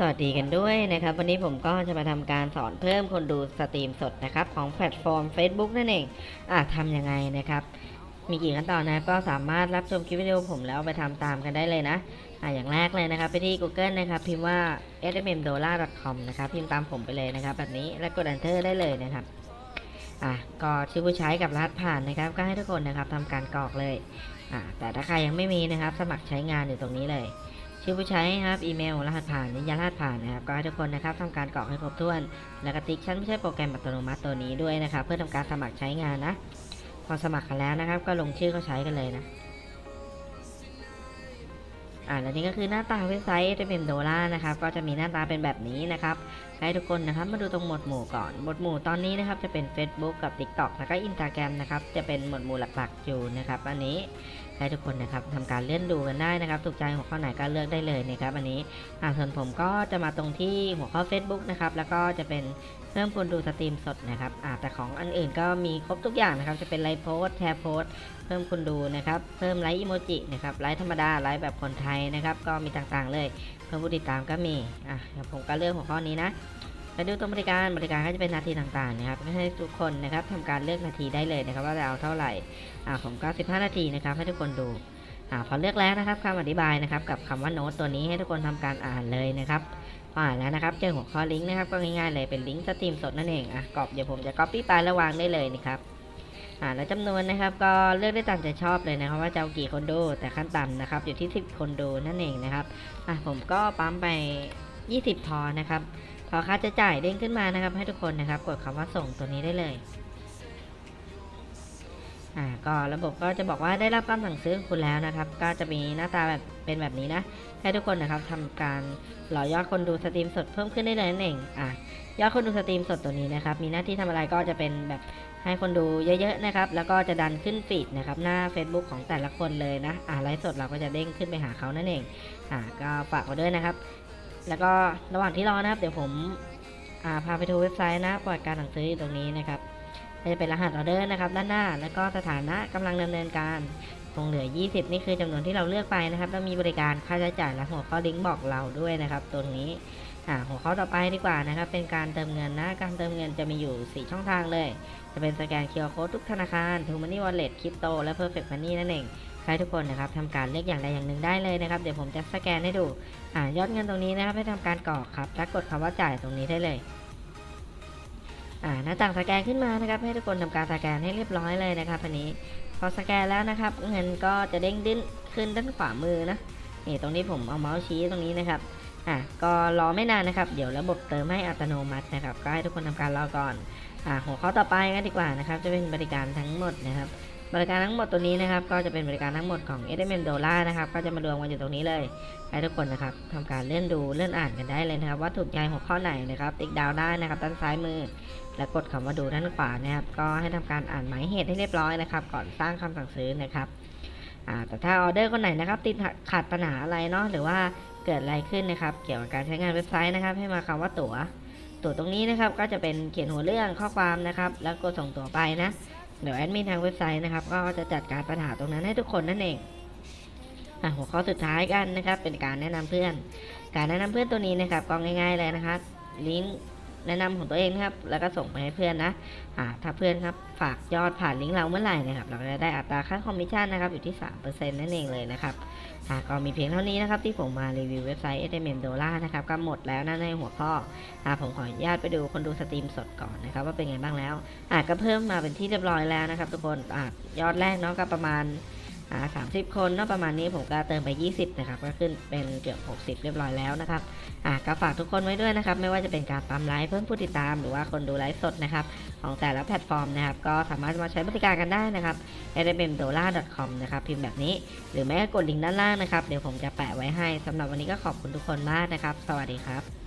สวัสดีกันด้วยนะครับ วันนี้ผมก็จะมาทำการสอนเพิ่มคนดูสตรีมสดนะครับ ของแพลตฟอร์ม Facebook นั่นเองอะทำยังไงนะครับ มีกี่ขั้นตอนนะก็สามารถรับชมคลิปวิดีโอผมแล้วไปทำตามกันได้เลยนะอะอย่างแรกเลยนะครับ ไปที่ Google นะครับ พิมพ์ว่า smdola.com นะครับพิมพ์ตามผมไปเลยนะครับ แบบนี้แล้วกด enter ได้เลยนะครับอะก็ชื่อผู้ใช้กับรหัสผ่านนะครับ ก็ให้ทุกคนนะครับทำการกรอกเลยอะแต่ถ้าใครยังไม่มีนะครับ สมัครใช้งานอยู่ตรงนี้เลย ชื่อผู้ใช้ครับอีเมลรหัสผ่านยืนยันรหัสผ่านนะครับก็ให้ทุกคนนะครับทำการกรอกให้ครบถ้วน แล้วก็ติ๊กชั้นไม่ใช่โปรแกรมอัตโนมัติตัวนี้ด้วยนะครับ เพื่อทำการสมัครใช้งานนะ พอสมัครกันแล้วนะครับ ก็ลงชื่อเข้าใช้กันเลยนะอ่าแล้วนี่ก็คือหน้าตาเว็บไซต์จะเป็นโดล่านะครับ ก็จะมีหน้าตาเป็นแบบนี้นะครับ ให้ทุกคนนะครับมาดูตรงหมวดหมู่ก่อน หมวดหมู่ตอนนี้นะครับ จะเป็น Facebook กับ TikTok แล้วก็ Instagram นะครับ จะเป็นหมวดหมู่หลักๆอยู่นะครับ อันนี้ ให้ทุกคนนะครับทำการเลื่อนดูกันได้นะครับ ถูกใจหัวข้อไหนก็เลือกได้เลยนะครับอันนี้อ่าส่วนผมก็จะมาตรงที่หัวข้อ Facebook นะครับแล้วก็จะเป็นเพิ่มคนดูสตรีมสดนะครับอ่าแต่ของอันอื่นก็มีครบทุกอย่างนะครับ จะเป็นไลฟ์โพสแชร์โพสเพิ่มคนดูนะครับ เพิ่มไลฟ์อีโมจินะครับ ไลฟ์ธรรมดา ไลฟ์แบบคนไทยนะครับ ก็มีต่างๆเลย เพิ่มผู้ติดตามก็มี อะผมก็เลือกหัวข้อนี้นะ ไปดูตรงบริการบริการก็จะเป็นนาทีต่างๆนะครับให้ทุกคนนะครับทำการเลือกนาทีได้เลยนะครับ ว่าจะเอาเท่าไหร่อ่าผมก็15 นาทีนะครับ ให้ทุกคนดูอ่าพอเลือกแล้วนะครับคำอธิบายนะครับ กับคำว่าโน้ตตัวนี้ให้ทุกคนทำการอ่านเลยนะครับพออ่านแล้วนะครับ เจอหัวข้อลิงก์นะครับก็ง่ายๆเลยเป็นลิงก์สตรีมสดนั่นเองอะกรอบเดี๋ยวผมจะ copy ไปแล้ววางได้เลยนะครับอ่าแล้วจำนวนนะครับก็เลือกได้ตามใจชอบเลยนะครับ ว่าจะเอากี่คนดูแต่ขั้นต่ำนะครับอยู่ที่ 10 คนดูนั่นเองนะครับอะผมก็ปั๊มไป 20 พอนะครับ พอค่าจะจ่ายเด้งขึ้นมานะครับ ให้ทุกคนนะครับกดคำว่าส่งตัวนี้ได้เลยอ่าก็ระบบก็จะบอกว่าได้รับการสั่งซื้อคุณแล้วนะครับ ก็จะมีหน้าตาแบบเป็นแบบนี้นะให้ทุกคนนะครับทำการหล่อยอดคนดูสตรีมสดเพิ่มขึ้นได้เลยนั่นเองอะยอดคนดูสตรีมสดตัวนี้นะครับ มีหน้าที่ทำอะไรก็จะเป็นแบบให้คนดูเยอะๆนะครับ แล้วก็จะดันขึ้นฟีดนะครับหน้า Facebook ของแต่ละคนเลยนะอ่าไลฟ์สดเราก็จะเด้งขึ้นไปหาเขานั่นเองอ่าก็ฝากไว้ด้วยนะครับ แล้วก็ระหว่างที่รอนะครับ เดี๋ยวผมาพาไปดูเว็บไซต์นะปล่อยการสั่งซื้ออยู่ตรงนี้นะครับจะเป็นรหัสออเดอร์นะครับ ด้านหน้า แล้วก็สถานะกำลังดำเนินการคงเหลือ 20 นี่คือจำนวนที่เราเลือกไปนะครับแล้วมีบริการค่าใช้จ่ายและหัวข้อลิงก์บอกเราด้วยนะครับ ตรงนี้หัวข้อต่อไปดีกว่านะครับ เป็นการเติมเงินนะ การเติมเงินจะมีอยู่ 4 ช่องทางเลย จะเป็นสแกนเคอร์โค้ดทุกธนาคาร t ูมันนี่วอลเล็ตคริปโตและ Perfect Money นั่นเอง ให้ทุกคนนะครับทำการเลือกอย่างใดอย่างหนึ่งได้เลยนะครับ เดี๋ยวผมจะสแกนให้ดูอ่ายอดเงินตรงนี้นะครับให้ทำการกรอกครับแล้วกดคำว่าจ่ายตรงนี้ได้เลยอ่าหน้าต่างสแกนขึ้นมานะครับ ให้ทุกคนทำการสแกนให้เรียบร้อยเลยนะครับอันนี้พอสแกนแล้วนะครับ เงินก็จะเด้งดิ้นขึ้นด้านขวามือนะนี่ตรงนี้ผมเอาเมาส์ชี้ตรงนี้นะครับ อะก็รอไม่นานนะครับ เดี๋ยวระบบเติมให้อัตโนมัตินะครับ ก็ให้ทุกคนทำการรอก่อนอ่าหัวข้อต่อไปกันดีกว่านะครับ จะเป็นบริการทั้งหมดนะครับ บริการทั้งหมดตัวนี้นะครับ ก็จะเป็นบริการทั้งหมดของ s m d o l a r นะครับ ก็จะมารวมกันอยู่ตรงนี้เลย ให้ทุกคนนะครับทำการเลื่อนดูเลื่อนอ่านกันได้เลยนะครับ ว่าถูกใจหัวข้อไหนนะครับ ติ๊กดาวได้นะครับด้านซ้ายมือ แล้วกดคำว่าดูด้านขวานะครับ ก็ให้ทำการอ่านหมายเหตุให้เรียบร้อยนะครับ ก่อนสร้างคำสั่งซื้อนะครับแต่ถ้าออเดอร์คนไหนนะครับติดขัดปัญหาอะไรเนาะหรือว่า เกิดอะไรขึ้นนะครับ เกี่ยวกับการใช้งานเว็บไซต์นะครับ ให้มาคำว่าตั๋ว ตั๋วตรงนี้นะครับ ก็จะเป็นเขียนหัวเรื่องข้อความนะครับ แล้วกดส่งตั๋วไปนะเดี๋ยวแอดมินทางเว็บไซต์นะครับ ก็จะจัดการปัญหาตรงนั้นให้ทุกคนนั่นเองอหัวข้อสุดท้ายกันนะครับ เป็นการแนะนำเพื่อน การแนะนำเพื่อนตัวนี้นะครับก็ง่าย ๆเลยนะครับลิงก์ แนะนำของตัวเองนะครับ แล้วก็ส่งไปให้เพื่อนนะอ่าถ้าเพื่อนครับฝากยอดผ่านลิงก์เราเมื่อไหร่นะครับ เราจะได้อัตราค่าคอมมิชชั่นนะครับอยู่ที่ 3%นั่นเองเลยนะครับอ่าก็มีเพียงเท่านี้นะครับที่ผมมารีวิวเว็บไซต์ s m n d o l a r นะครับก็หมดแล้วนะในหัวข้อผมขออนุญาตไปดูคนดูสตรีมสดก่อนนะครับว่าเป็นไงบ้างแล้วอ่าก็เพิ่มมาเป็นที่เรียบร้อยแล้วนะครับ ทุกคนอยอดแรกเนาะก็ประมาณ อ่าสามสิบคนเนาะประมาณนี้ผมก็เติมไป 20 นะครับ ก็ขึ้นเป็นเกือบ 60 เรียบร้อยแล้วนะครับอ่าก็ฝากทุกคนไว้ด้วยนะครับ ไม่ว่าจะเป็นการปั๊มไลฟ์เพิ่มผู้ติดตามหรือว่าคนดูไลฟ์สดนะครับ ของแต่ละแพลตฟอร์มนะครับ ก็สามารถมาใช้บริการกันได้นะครับ l m d o l a r c o m นะครับ พิมพ์แบบนี้ หรือแม้กดลิงก์ด้านล่างนะครับ เดี๋ยวผมจะแปะไว้ให้สำหรับวันนี้ก็ขอบคุณทุกคนมากนะครับ สวัสดีครับ